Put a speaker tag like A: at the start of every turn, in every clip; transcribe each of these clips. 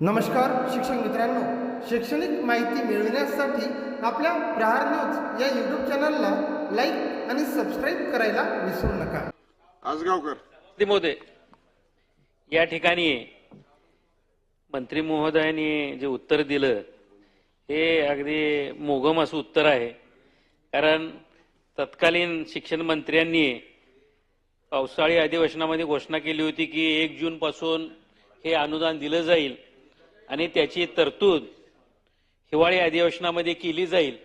A: नमस्कार शिक्षक मित्रांनो. शैक्षणिक माहिती मिळविण्यासाठी आपल्या प्रहार न्यूज या यूट्यूब चॅनलला लाईक आणि सबस्क्राईब करायला विसरू नका.
B: आजगावकर
C: मंत्री महोदय या ठिकाणी मंत्री महोदयांनी जे उत्तर दिलं हे अगदी मोगम असं उत्तर आहे. कारण तत्कालीन शिक्षण मंत्र्यांनी पावसाळी अधिवेशनामध्ये घोषणा केली होती की एक जून पासून हे अनुदान दिलं जाईल. आणि त्याची तरतूद हिवाळी अधिवेशनामध्ये केली जाईल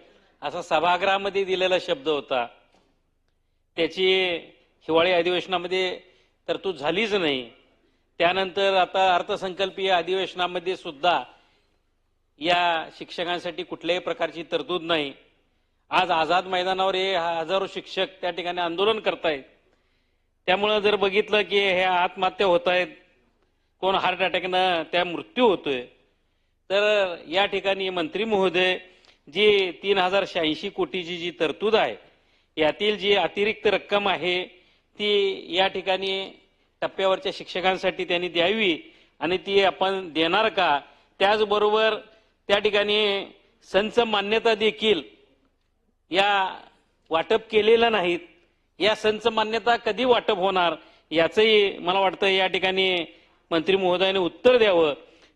C: असा सभागृहामध्ये दिलेला शब्द होता. त्याची हिवाळी अधिवेशनामध्ये तरतूद झालीच नाही. त्यानंतर आता अर्थसंकल्पीय अधिवेशनामध्ये सुद्धा या शिक्षकांसाठी कुठल्याही प्रकारची तरतूद नाही. आज आझाद मैदानावर हे हजारो शिक्षक त्या ठिकाणी आंदोलन करतायत. त्यामुळं जर बघितलं की हे आत्महत्या होत आहेत कोण हार्ट अटॅकनं त्या मृत्यू होतोय. तर या ठिकाणी मंत्री महोदय जी तीन हजार शहाऐंशी कोटीची जी तरतूद आहे यातील जी अतिरिक्त रक्कम आहे ती या ठिकाणी टप्प्यावरच्या शिक्षकांसाठी त्यांनी द्यावी आणि ती आपण देणार का? त्याचबरोबर त्या ठिकाणी संच मान्यता देखील या वाटप केलेल्या नाहीत. या संच मान्यता कधी वाटप होणार याचंही मला वाटतं या ठिकाणी मंत्री महोदयाने उत्तर द्यावं.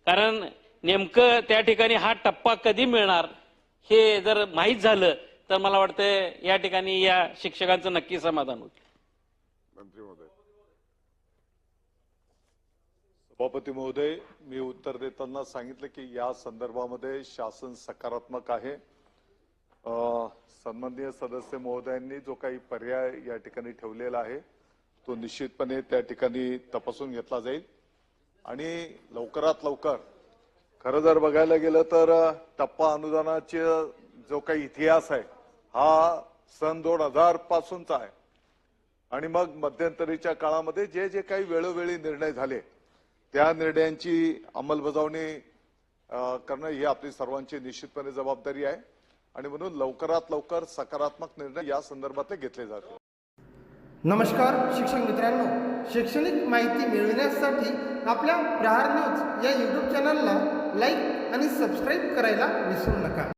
C: कारण नेमकं त्या ठिकाणी हा टप्पा कधी मिळणार हे जर माहीत झालं तर मला वाटतं या ठिकाणी या शिक्षकांचं नक्की समाधान होईल.
B: मंत्री महोदय.
D: सभापती महोदय मी उत्तर देताना सांगितलं की या संदर्भामध्ये शासन सकारात्मक आहे. सन्माननीय सदस्य महोदयांनी जो काही पर्याय या ठिकाणी ठेवलेला आहे तो निश्चितपणे त्या ठिकाणी तपासून घेतला जाईल. आणि लवकरात लवकर खरं जर बघायला गेलं तर टप्पा अनुदानाचे जो काही इतिहास आहे हा सन दोन हजार पासूनचा आहे. आणि मग मध्यंतरीच्या काळामध्ये जे जे काही वेळोवेळी निर्णय झाले त्या निर्णयांची अंमलबजावणी करणं ही आपली सर्वांची निश्चितपणे जबाबदारी आहे. आणि म्हणून लवकरात लवकर सकारात्मक निर्णय या संदर्भातले घेतले जातील.
A: नमस्कार शिक्षक मित्रांनो. शैक्षणिक माहिती मिळविण्यासाठी आपल्या प्रहार न्यूज या यूट्यूब चॅनलला लाईक आणि सबस्क्राईब करायला विसरू नका.